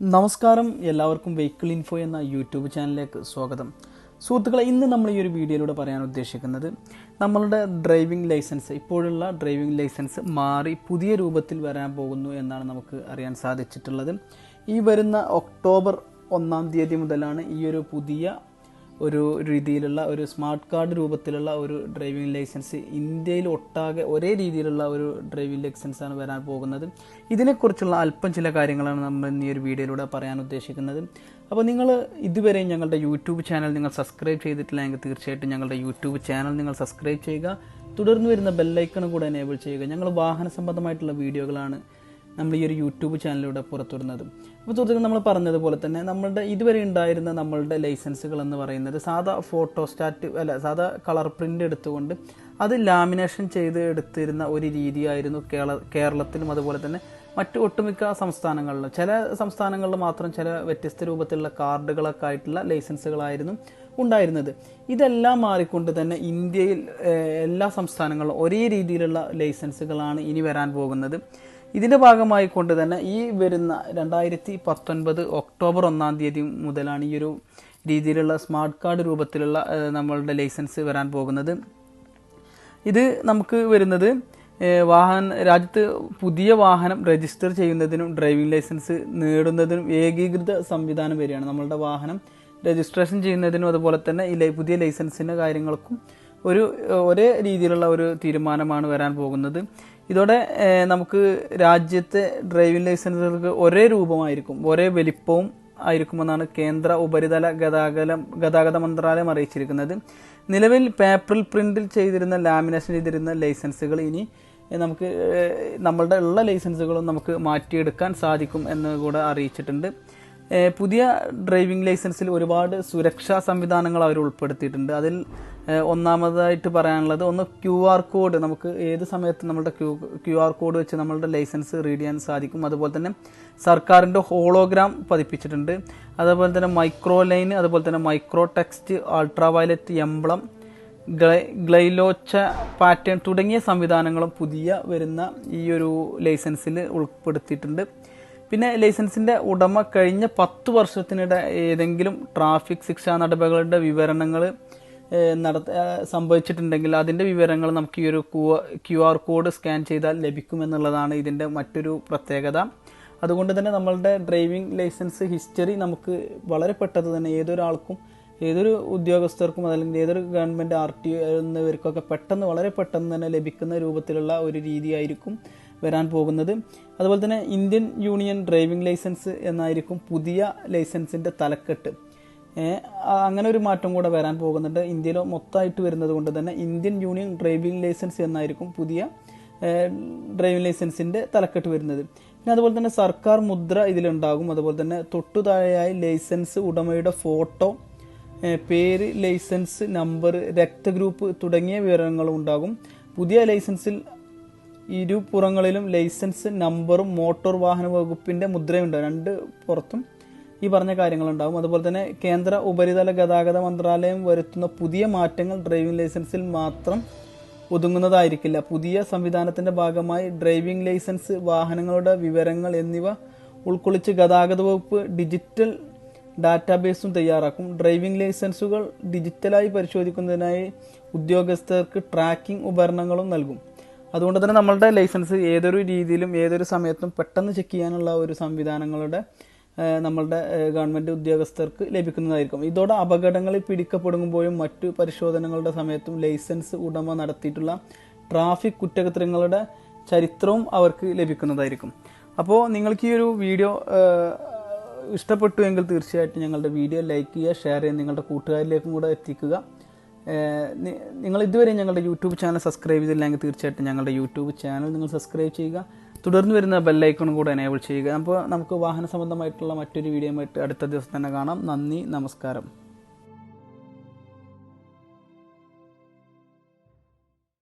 നമസ്കാരം. എല്ലാവർക്കും vehicle info എന്ന യൂട്യൂബ് ചാനലിലേക്ക് സ്വാഗതം. സുഹൃത്തുക്കളെ ഇന്ന് നമ്മൾ ഈ ഒരു വീഡിയോയിലൂടെ പറയാൻ ഉദ്ദേശിക്കുന്നത് നമ്മളുടെ ഡ്രൈവിംഗ് ലൈസൻസ് ഇപ്പോഴുള്ള ഡ്രൈവിംഗ് ലൈസൻസ് മാറി പുതിയ രൂപത്തിൽ വരാൻ പോകുന്നു എന്നാണ് നമുക്ക് അറിയാൻ സാധിച്ചിട്ടുള്ളത്. ഈ വരുന്ന ഒക്ടോബർ ഒന്നാം തീയതി മുതലാണ് ഈ ഒരു പുതിയ ഒരു രീതിയിലുള്ള ഒരു സ്മാർട്ട് കാർഡ് രൂപത്തിലുള്ള ഒരു ഡ്രൈവിംഗ് ലൈസൻസ് ഇന്ത്യയിൽ ഒട്ടാകെ ഒരേ രീതിയിലുള്ള ഒരു ഡ്രൈവിംഗ് ലൈസൻസ് ആണ് വരാൻ പോകുന്നത്. ഇതിനെക്കുറിച്ചുള്ള അല്പം ചില കാര്യങ്ങളാണ് നമ്മൾ ഇന്ന് ഈ ഒരു വീഡിയോയിലൂടെ പറയാൻ ഉദ്ദേശിക്കുന്നത്. അപ്പോൾ നിങ്ങൾ ഇതുവരെ ഞങ്ങളുടെ യൂട്യൂബ് ചാനൽ നിങ്ങൾ സബ്സ്ക്രൈബ് ചെയ്തിട്ടില്ലെങ്കിൽ തീർച്ചയായിട്ടും ഞങ്ങളുടെ യൂട്യൂബ് ചാനൽ നിങ്ങൾ സബ്സ്ക്രൈബ് ചെയ്യുക. തുടർന്ന് വരുന്ന ബെല്ലൈക്കണും കൂടെ എനേബിൾ ചെയ്യുക. ഞങ്ങൾ വാഹന സംബന്ധമായിട്ടുള്ള വീഡിയോകളാണ് നമ്മൾ ഈ ഒരു യൂട്യൂബ് ചാനലിലൂടെ പുറത്തുവിടുന്നത്. അപ്പോൾ സുഹൃത്തുക്കൾ നമ്മൾ പറഞ്ഞതുപോലെ തന്നെ നമ്മളുടെ ഇതുവരെ ഉണ്ടായിരുന്ന നമ്മളുടെ ലൈസൻസുകൾ എന്ന് പറയുന്നത് സാധാ ഫോട്ടോസ്റ്റാറ്റ് അല്ല സാധാ കളർ പ്രിന്റ് എടുത്തുകൊണ്ട് അത് ലാമിനേഷൻ ചെയ്ത് എടുത്തിരുന്ന ഒരു രീതിയായിരുന്നു കേരള കേരളത്തിലും അതുപോലെ തന്നെ മറ്റു ഒട്ടുമിക്ക സംസ്ഥാനങ്ങളിലും. ചില സംസ്ഥാനങ്ങളിൽ മാത്രം ചില വ്യത്യസ്ത രൂപത്തിലുള്ള കാർഡുകളൊക്കെ ആയിട്ടുള്ള ലൈസൻസുകളായിരുന്നു ഉണ്ടായിരുന്നത്. ഇതെല്ലാം മാറിക്കൊണ്ട് തന്നെ ഇന്ത്യയിൽ എല്ലാ സംസ്ഥാനങ്ങളിലും ഒരേ രീതിയിലുള്ള ലൈസൻസുകളാണ് ഇനി വരാൻ പോകുന്നത്. ഇതിന്റെ ഭാഗമായി കൊണ്ട് തന്നെ ഈ വരുന്ന രണ്ടായിരത്തി പത്തൊൻപത് ഒക്ടോബർ ഒന്നാം തീയതി മുതലാണ് ഈ ഒരു രീതിയിലുള്ള സ്മാർട്ട് കാർഡ് രൂപത്തിലുള്ള നമ്മളുടെ ലൈസൻസ് വരാൻ പോകുന്നത്. ഇത് നമുക്ക് വരുന്നത് വാഹന രാജ്യത്ത് പുതിയ വാഹനം രജിസ്റ്റർ ചെയ്യുന്നതിനും ഡ്രൈവിംഗ് ലൈസൻസ് നേടുന്നതിനും ഏകീകൃത സംവിധാനം വരികയാണ്. നമ്മളുടെ വാഹനം രജിസ്ട്രേഷൻ ചെയ്യുന്നതിനും അതുപോലെ തന്നെ ഈ പുതിയ ലൈസൻസിന്റെ കാര്യങ്ങൾക്കും ഒരു ഒരേ രീതിയിലുള്ള ഒരു തീരുമാനമാണ് വരാൻ പോകുന്നത്. ഇതോടെ നമുക്ക് രാജ്യത്തെ ഡ്രൈവിംഗ് ലൈസൻസുകൾക്ക് ഒരേ രൂപമായിരിക്കും ഒരേ വലിപ്പവും ആയിരിക്കുമെന്നാണ് കേന്ദ്ര ഉപരിതല ഗതാഗത ഗതാഗത മന്ത്രാലയം അറിയിച്ചിരിക്കുന്നത്. നിലവിൽ പേപ്പറിൽ പ്രിന്റിൽ ചെയ്തിരുന്ന ലാമിനേഷൻ ചെയ്തിരുന്ന ലൈസൻസുകൾ ഇനി നമുക്ക് നമ്മളുടെ ഉള്ള ലൈസൻസുകളും നമുക്ക് മാറ്റിയെടുക്കാൻ സാധിക്കും എന്ന് കൂടെ അറിയിച്ചിട്ടുണ്ട്. പുതിയ ഡ്രൈവിംഗ് ലൈസൻസിൽ ഒരുപാട് സുരക്ഷാ സംവിധാനങ്ങൾ അവർ ഉൾപ്പെടുത്തിയിട്ടുണ്ട്. അതിൽ ഒന്നാമതായിട്ട് പറയാനുള്ളത് ഒന്ന് ക്യു ആർ കോഡ് നമുക്ക് ഏത് സമയത്ത് നമ്മുടെ ക്യൂ ക്യു ആർ കോഡ് വെച്ച് നമ്മളുടെ ലൈസൻസ് റീഡ് ചെയ്യാൻ സാധിക്കും. അതുപോലെ തന്നെ സർക്കാരിന്റെ ഹോളോഗ്രാം പതിപ്പിച്ചിട്ടുണ്ട്. അതുപോലെ തന്നെ മൈക്രോ ലൈൻ അതുപോലെ തന്നെ micro text ultra violet emblem ഗ്ലൈ- guilloche pattern തുടങ്ങിയ സംവിധാനങ്ങളും പുതിയ വരുന്ന ഈ ഒരു ലൈസൻസിൽ ഉൾപ്പെടുത്തിയിട്ടുണ്ട്. പിന്നെ ലൈസൻസിന്റെ ഉടമ കഴിഞ്ഞ പത്ത് വർഷത്തിനിടെ ഏതെങ്കിലും ട്രാഫിക് ശിക്ഷാ നടപടികളുടെ വിവരണങ്ങൾ നടത്ത സംഭവിച്ചിട്ടുണ്ടെങ്കിൽ അതിന്റെ വിവരങ്ങൾ നമുക്ക് ഈ ഒരു ക്യു ആർ കോഡ് സ്കാൻ ചെയ്താൽ ലഭിക്കുമെന്നുള്ളതാണ് ഇതിന്റെ മറ്റൊരു പ്രത്യേകത. അതുകൊണ്ട് തന്നെ നമ്മളുടെ ഡ്രൈവിംഗ് ലൈസൻസ് ഹിസ്റ്ററി നമുക്ക് വളരെ പെട്ടെന്ന് തന്നെ ഏതൊരാൾക്കും ഏതൊരു ഉദ്യോഗസ്ഥർക്കും അതല്ലെങ്കിൽ ഏതൊരു ഗവൺമെന്റ് ആർ ടി എന്നിവർക്കൊക്കെ പെട്ടെന്ന് വളരെ പെട്ടെന്ന് തന്നെ ലഭിക്കുന്ന രൂപത്തിലുള്ള ഒരു രീതിയായിരിക്കും വരാൻ പോകുന്നത്. അതുപോലെ തന്നെ ഇന്ത്യൻ യൂണിയൻ ഡ്രൈവിംഗ് ലൈസൻസ് എന്നായിരിക്കും പുതിയ ലൈസൻസിന്റെ തലക്കെട്ട്. അങ്ങനെ ഒരു മാറ്റം കൂടെ വരാൻ പോകുന്നുണ്ട്. ഇന്ത്യയിൽ മൊത്തമായിട്ട് വരുന്നത് കൊണ്ട് തന്നെ ഇന്ത്യൻ യൂണിയൻ ഡ്രൈവിംഗ് ലൈസൻസ് എന്നായിരിക്കും പുതിയ ഡ്രൈവിംഗ് ലൈസൻസിന്റെ തലക്കെട്ട് വരുന്നത്. പിന്നെ അതുപോലെ തന്നെ സർക്കാർ മുദ്ര ഇതിലുണ്ടാകും. അതുപോലെ തന്നെ തൊട്ടു താഴെയായി ലൈസൻസ് ഉടമയുടെ ഫോട്ടോ പേര് ലൈസൻസ് നമ്പർ രക്തഗ്രൂപ്പ് തുടങ്ങിയ വിവരങ്ങളും ഉണ്ടാകും. പുതിയ ലൈസൻസിൽ ഇരുപുറങ്ങളിലും ലൈസൻസ് നമ്പറും മോട്ടോർ വാഹന വകുപ്പിന്റെ മുദ്രയുണ്ട്. രണ്ട് പുറത്തും ഈ പറഞ്ഞ കാര്യങ്ങളുണ്ടാവും. അതുപോലെ തന്നെ കേന്ദ്ര ഉപരിതല ഗതാഗത മന്ത്രാലയം വരുത്തുന്ന പുതിയ മാറ്റങ്ങൾ ഡ്രൈവിംഗ് ലൈസൻസിൽ മാത്രം ഒതുങ്ങുന്നതായിരിക്കില്ല. പുതിയ സംവിധാനത്തിന്റെ ഭാഗമായി ഡ്രൈവിംഗ് ലൈസൻസ് വാഹനങ്ങളുടെ വിവരങ്ങൾ എന്നിവ ഉൾക്കൊള്ളിച്ച് ഗതാഗത വകുപ്പ് ഡിജിറ്റൽ ഡാറ്റാബേസും തയ്യാറാക്കും. ഡ്രൈവിംഗ് ലൈസൻസുകൾ ഡിജിറ്റലായി പരിശോധിക്കുന്നതിനായി ഉദ്യോഗസ്ഥർക്ക് ട്രാക്കിംഗ് ഉപകരണങ്ങളും നൽകും. അതുകൊണ്ട് തന്നെ നമ്മളുടെ ലൈസൻസ് ഏതൊരു രീതിയിലും ഏതൊരു സമയത്തും പെട്ടെന്ന് ചെക്ക് ചെയ്യാനുള്ള ഒരു സംവിധാനങ്ങളുടെ നമ്മളുടെ ഗവൺമെന്റ് ഉദ്യോഗസ്ഥർക്ക് ലഭിക്കുന്നതായിരിക്കും. ഇതോടെ അപകടങ്ങളിൽ പിടിക്കപ്പെടുമ്പോഴും മറ്റു പരിശോധനകളുടെ സമയത്തും ലൈസൻസ് ഉടമ നടത്തിയിട്ടുള്ള ട്രാഫിക് കുറ്റകൃത്യങ്ങളുടെ ചരിത്രവും അവർക്ക് ലഭിക്കുന്നതായിരിക്കും. അപ്പോൾ നിങ്ങൾക്ക് ഈ ഒരു വീഡിയോ ഇഷ്ടപ്പെട്ടു എങ്കിൽ തീർച്ചയായിട്ടും ഞങ്ങളുടെ വീഡിയോ ലൈക്ക് ചെയ്യുക ഷെയർ ചെയ്യുക നിങ്ങളുടെ കൂട്ടുകാരിലേക്കും കൂടെ എത്തിക്കുക. നിങ്ങൾ ഇതുവരെ ഞങ്ങളുടെ യൂട്യൂബ് ചാനൽ സബ്സ്ക്രൈബ് ചെയ്തില്ലെങ്കിൽ തീർച്ചയായിട്ടും ഞങ്ങളുടെ യൂട്യൂബ് ചാനൽ നിങ്ങൾ സബ്സ്ക്രൈബ് ചെയ്യുക. തുടർന്ന് വരുന്ന ബെല്ലൈക്കണും കൂടെ എനേബിൾ ചെയ്യുക. അപ്പോൾ നമുക്ക് വാഹന സംബന്ധമായിട്ടുള്ള മറ്റൊരു വീഡിയോ ആയിട്ട് അടുത്ത ദിവസം തന്നെ കാണാം. നന്ദി നമസ്കാരം.